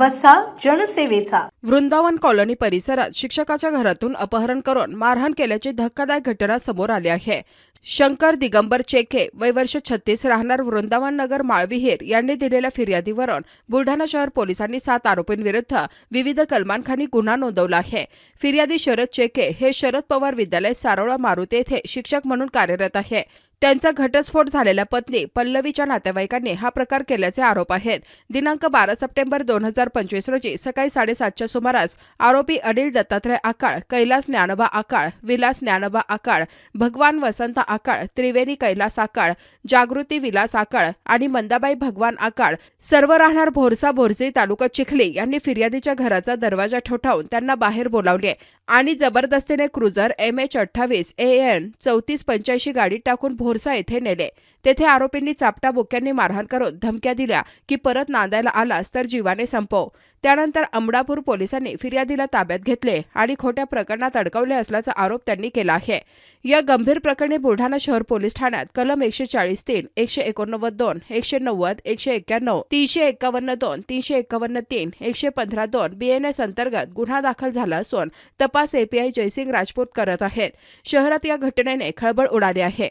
वसा जनसेवेचा. वृंदावन कॉलनी परिसरात शिक्षकाच्या घरातून अपहरण करून मारहाण केल्याची धक्कादायक घटना समोर आली आहे. शंकर दिगंबर चेके वय वर्ष छत्तीस राहणार वृंदावन नगर माळविहीर यांनी दिलेल्या फिर्यादीवरून बुलढाणा शहर पोलिसांनी सात आरोपींविरुद्ध विविध कलमांखानी गुन्हा नोंदवला आहे. फिर्यादी शरद चेके हे शरद पवार विद्यालय सारोळा मारुती येथे शिक्षक म्हणून कार्यरत आहे. त्यांचा घटस्फोट झालेल्या पत्नी पल्लवीच्या नातेवाईकांनी हा प्रकार केल्याचे आरोप आहेत. दिनांक बारा सप्टेंबर दोन हजार पंचवीस रोजी सकाळी साडेसातच्या सुमारास आरोपी अनिल दत्तात्रय आकाळ कैलास ज्ञानोबा आकाळ विलास ज्ञानोबा आकाळ भगवान वसंत आकाळ त्रिवेणी कैलास आकाळ जागृती विलास आकाळ आणि मंदाबाई भगवान आकाळ सर्व राहणार भोरसा भोरसी तालुका चिखली यांनी फिर्यादीच्या घराचा दरवाजा ठोठावून त्यांना बाहेर बोलावले आणि जबरदस्तीने क्रुझर एम एच अठ्ठावीस ए एन चौतीस पंच्याऐंशी गाडी टाकून भोरसा येथे नेले. तेथे आरोपींनी चापटा बुक्यांनी मारहाण करून धमक्या दिल्या की परत नांदायला आलास तर जीवाने संपव. त्यानंतर अमडापूर पोलिसांनी फिर्यादीला ताब्यात घेतले आणि खोट्या प्रकरणात अडकवले असल्याचा आरोप त्यांनी केला आहे. या गंभीर प्रकरणी बुलढाणा शहर पोलीस ठाण्यात कलम एकशे चाळीस तीन एकशे एकोणनव्वद दोन एकशे नव्वद एकशे एक्क्याण्णव तीनशे एक्कावन्न दोन तीनशे एक्कावन्न तीन एकशे पंधरा दोन बीएनएस अंतर्गत गुन्हा दाखल झाला असून तपास एपीआय जयसिंग राजपूत करत आहेत. शहरात या घटनेने खळबळ उडाली आहे.